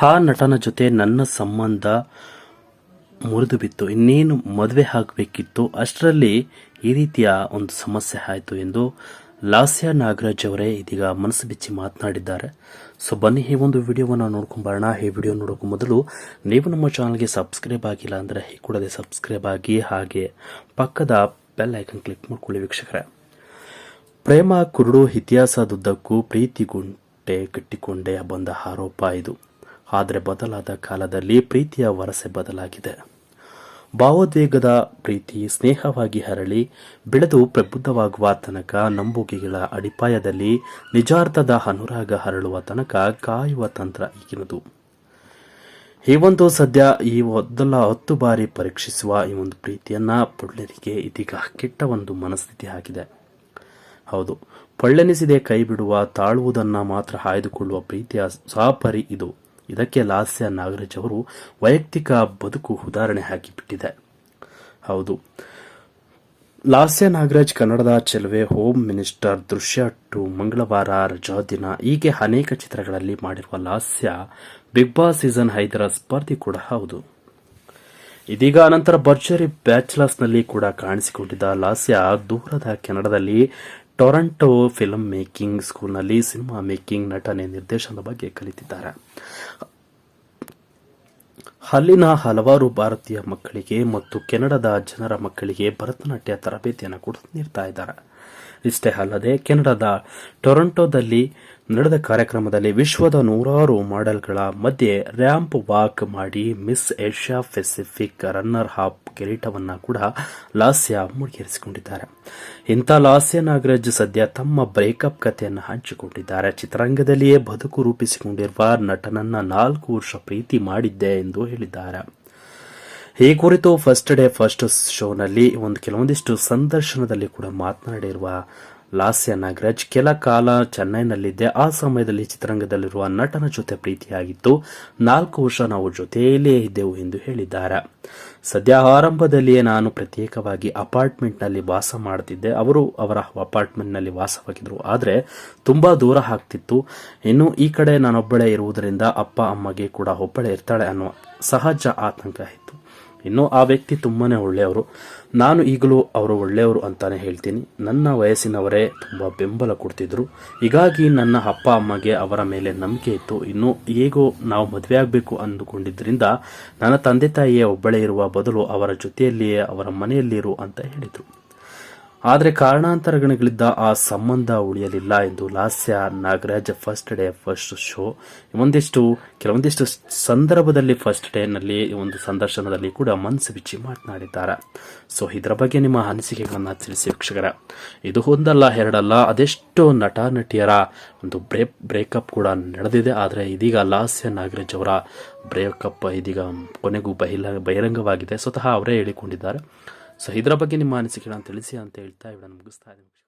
ಆ ನಟನ ಜೊತೆ ನನ್ನ ಸಂಬಂಧ ಮುರಿದು ಬಿತ್ತು ಇನ್ನೇನು ಮದುವೆ ಆಗಬೇಕಿತ್ತು. ಅಷ್ಟರಲ್ಲಿ ಈ ರೀತಿಯ ಒಂದು ಸಮಸ್ಯೆ ಆಯಿತು ಎಂದು ಲಾಸ್ಯ ನಾಗರಾಜ್ ಅವರೇ ಇದೀಗ ಮನಸ್ಸು ಬಿಚ್ಚಿ ಮಾತನಾಡಿದ್ದಾರೆ. ಸೊ ಬನ್ನಿ, ಈ ಒಂದು ವಿಡಿಯೋವನ್ನು ನೋಡ್ಕೊಂಬರೋಣ. ಈ ವಿಡಿಯೋ ನೋಡೋಕ್ಕೂ ಮೊದಲು ನೀವು ನಮ್ಮ ಚಾನಲ್ಗೆ ಸಬ್ಸ್ಕ್ರೈಬ್ ಆಗಿಲ್ಲ ಅಂದರೆ ಈ ಕೂಡಲೇ ಸಬ್ಸ್ಕ್ರೈಬ್ ಆಗಿ ಹಾಗೆ ಪಕ್ಕದ ಬೆಲ್ ಐಕನ್ ಕ್ಲಿಕ್ ಮಾಡ್ಕೊಳ್ಳಿ ವೀಕ್ಷಕರೇ. ಪ್ರೇಮ ಕುರುಡು ಇತಿಹಾಸದುದ್ದಕ್ಕೂ ಪ್ರೀತಿ ಗುಂಟೆ ಕಟ್ಟಿಕೊಂಡೇ ಬಂದ ಆರೋಪ ಇದು. ಆದರೆ ಬದಲಾದ ಕಾಲದಲ್ಲಿ ಪ್ರೀತಿಯ ವರಸೆ ಬದಲಾಗಿದೆ. ಭಾವೋದ್ವೇಗದ ಪ್ರೀತಿ ಸ್ನೇಹವಾಗಿ ಹರಳಿ ಬೆಳೆದು ಪ್ರಬುದ್ಧವಾಗುವ ತನಕ ನಂಬುಗೆಗಳ ಅಡಿಪಾಯದಲ್ಲಿ ನಿಜಾರ್ಥದ ಅನುರಾಗ ಹರಳುವ ತನಕ ಕಾಯುವ ತಂತ್ರ ಈಗಿನದು. ಈ ಒಂದು ಸದ್ಯ ಈ ಮೊದಲ ಹತ್ತು ಬಾರಿ ಪರೀಕ್ಷಿಸುವ ಈ ಒಂದು ಪ್ರೀತಿಯನ್ನ ಪೊಳ್ಳೆರಿಗೆ ಇದೀಗ ಕೆಟ್ಟ ಒಂದು ಮನಸ್ಥಿತಿ ಆಗಿದೆ. ಹೌದು, ಪೊಳ್ಳೆನಿಸಿದೆ ಕೈ ಬಿಡುವ ತಾಳುವುದನ್ನ ಮಾತ್ರ ಆಯ್ದುಕೊಳ್ಳುವ ಪ್ರೀತಿಯ ಸಾಪರಿ ಇದು. ಇದಕ್ಕೆ ಲಾಸ್ಯ ನಾಗರಾಜ್ ಅವರು ವೈಯಕ್ತಿಕ ಬದುಕು ಉದಾಹರಣೆ ಹಾಕಿಬಿಟ್ಟಿದೆ. ಹೌದು. ಲಾಸ್ಯ ನಾಗರಾಜ್ ಕನ್ನಡದ ಚೆಲುವೆ ಹೋಮ್ ಮಿನಿಸ್ಟರ್ ದೃಶ್ಯ ಟು ಮಂಗಳವಾರ ರಜಾ ದಿನ. ಹೀಗೆ ಅನೇಕ ಚಿತ್ರಗಳಲ್ಲಿ ಮಾಡಿರುವ ಲಾಸ್ಯ ಬಿಗ್ ಬಾಸ್ ಸೀಸನ್ ಐದರ ಸ್ಪರ್ಧಿ ಕೂಡ ಹೌದು. ಇದೀಗ ಅನಂತರ ಭರ್ಜರಿ ಬ್ಯಾಚಲರ್ಸ್ನಲ್ಲಿ ಕೂಡ ಕಾಣಿಸಿಕೊಂಡಿದ್ದ ಲಾಸ್ಯ ದೂರದ ಕೆನಡಾದಲ್ಲಿ ಟೊರಂಟೊ ಫಿಲಂ ಮೇಕಿಂಗ್ ಸ್ಕೂಲ್ನಲ್ಲಿ ಸಿನಿಮಾ ಮೇಕಿಂಗ್ ನಟನೆ ನಿರ್ದೇಶನದ ಬಗ್ಗೆ ಕಲಿತಿದ್ದಾರೆ. ಅಲ್ಲಿನ ಹಲವಾರು ಭಾರತೀಯ ಮಕ್ಕಳಿಗೆ ಮತ್ತು ಕೆನಡಾದ ಜನರ ಮಕ್ಕಳಿಗೆ ಭರತನಾಟ್ಯ ತರಬೇತಿಯನ್ನು ಕೂಡ ನೀಡ್ತಾ ಇದ್ದಾರೆ. ಇಷ್ಟೇ ಅಲ್ಲದೆ ಕೆನಡಾದ ಟೊರಂಟೊದಲ್ಲಿ ನಡೆದ ಕಾರ್ಯಕ್ರಮದಲ್ಲಿ ವಿಶ್ವದ ನೂರಾರು ಮಾಡೆಲ್ಗಳ ಮಧ್ಯೆ ರ್ಯಾಂಪ್ ವಾಕ್ ಮಾಡಿ Miss Asia Pacific runner up ಕಿರೀಟವನ್ನ ಕೂಡ ಲಾಸ್ಯ ಮುಡಿಗೇರಿಸಿಕೊಂಡಿದ್ದಾರೆ. ಇಂಥ ಲಾಸ್ಯ ನಾಗರಾಜ್ ಸದ್ಯ ತಮ್ಮ ಬ್ರೇಕಪ್ ಕಥೆಯನ್ನು ಹಂಚಿಕೊಂಡಿದ್ದಾರೆ. ಚಿತ್ರರಂಗದಲ್ಲಿಯೇ ಬದುಕು ರೂಪಿಸಿಕೊಂಡಿರುವ ನಟನನ್ನ ನಾಲ್ಕು ವರ್ಷ ಪ್ರೀತಿ ಮಾಡಿದ್ದೆ ಎಂದು ಹೇಳಿದ್ದಾರೆ. ಈ ಕುರಿತು ಫಸ್ಟ್ ಡೇ ಫಸ್ಟ್ ಶೋನಲ್ಲಿ ಒಂದು ಕೆಲವೊಂದಿಷ್ಟು ಸಂದರ್ಶನದಲ್ಲಿ ಕೂಡ ಮಾತನಾಡಿರುವ ಲಾಸ್ಯ ನಾಗರಾಜ್, ಕೆಲ ಕಾಲ ಚೆನ್ನೈನಲ್ಲಿದ್ದೆ. ಆ ಸಮಯದಲ್ಲಿ ಚಿತ್ರರಂಗದಲ್ಲಿರುವ ನಟನ ಜೊತೆ ಪ್ರೀತಿಯಾಗಿತ್ತು. ನಾಲ್ಕು ವರ್ಷ ನಾವು ಜೊತೆಯಲ್ಲೇ ಇದ್ದೆವು ಎಂದು ಹೇಳಿದ್ದಾರೆ. ಸದ್ಯ ಆರಂಭದಲ್ಲಿಯೇ ನಾನು ಪ್ರತ್ಯೇಕವಾಗಿ ಅಪಾರ್ಟ್ಮೆಂಟ್ನಲ್ಲಿ ವಾಸ ಮಾಡುತ್ತಿದ್ದೆ ಅವರು ಅವರ ಅಪಾರ್ಟ್ಮೆಂಟ್ನಲ್ಲಿ ವಾಸವಾಗಿದ್ದರು ಆದರೆ ತುಂಬಾ ದೂರ ಆಗ್ತಿತ್ತು. ಇನ್ನು ಈ ಕಡೆ ನಾನೊಬ್ಬಳೇ ಇರುವುದರಿಂದ ಅಪ್ಪ, ಅಮ್ಮಗೆ ಕೂಡ ಒಬ್ಬಳೇ ಇರ್ತಾಳೆ ಅನ್ನೋ ಸಹಜ ಆತಂಕ ಇನ್ನು ಆ ವ್ಯಕ್ತಿ ತುಂಬಾ ಒಳ್ಳೆಯವರು. ನಾನು ಈಗಲೂ ಅವರು ಒಳ್ಳೆಯವರು ಅಂತಾನೆ ಹೇಳ್ತೀನಿ. ನನ್ನ ವಯಸ್ಸಿನವರೇ ತುಂಬ ಬೆಂಬಲ ಕೊಡ್ತಿದ್ರು. ಹೀಗಾಗಿ ನನ್ನ ಅಪ್ಪ, ಅಮ್ಮಗೆ ಅವರ ಮೇಲೆ ನಂಬಿಕೆ ಇತ್ತು. ಇನ್ನು ಹೇಗೋ ನಾವು ಮದುವೆ ಆಗಬೇಕು ಅಂದುಕೊಂಡಿದ್ದರಿಂದ ನನ್ನ ತಂದೆ ತಾಯಿಯೇ ಒಬ್ಬಳೇ ಇರುವ ಬದಲು ಅವರ ಜೊತೆಯಲ್ಲಿಯೇ ಅವರ ಮನೆಯಲ್ಲಿರು ಅಂತ ಹೇಳಿದರು. ಆದರೆ ಕಾರಣಾಂತರಗಳಿಂದ ಆ ಸಂಬಂಧ ಉಳಿಯಲಿಲ್ಲ ಎಂದು Lasya Nagaraj first day first show ಒಂದಿಷ್ಟು, ಕೆಲವೊಂದಿಷ್ಟು ಸಂದರ್ಭದಲ್ಲಿ ಫಸ್ಟ್ ಡೇನಲ್ಲಿ ಒಂದು ಸಂದರ್ಶನದಲ್ಲಿ ಕೂಡ ಮನಸ್ಸು ಬಿಚ್ಚಿ ಮಾತನಾಡಿದ್ದಾರೆ. ಸೊ ಇದರ ಬಗ್ಗೆ ನಿಮ್ಮ ಅನಿಸಿಕೆಗಳನ್ನು ತಿಳಿಸಿ ವೀಕ್ಷಕರ. ಇದು ಒಂದಲ್ಲ, ಎರಡಲ್ಲ, ಅದೆಷ್ಟು ನಟ ನಟಿಯರ ಒಂದು ಬ್ರೇಕ್ ಬ್ರೇಕಪ್ ಕೂಡ ನಡೆದಿದೆ. ಆದರೆ ಇದೀಗ ಲಾಸ್ಯ ನಾಗರಾಜ್ ಅವರ ಬ್ರೇಕಪ್ ಇದೀಗ ಕೊನೆಗೂ ಬಹಿರಂಗವಾಗಿದೆ. ಸ್ವತಃ ಅವರೇ ಹೇಳಿಕೊಂಡಿದ್ದಾರೆ. ಸೊ ಇದರ ಬಗ್ಗೆ ನಿಮ್ಮ ಅನಿಸಿಕೆಗಳನ್ನು ತಿಳಿಸಿ ಅಂತ ಹೇಳ್ತಾ ಇವಳನ್ನು ಮುಗಿಸ್ತಾ ಇದ್ದೀನಿ.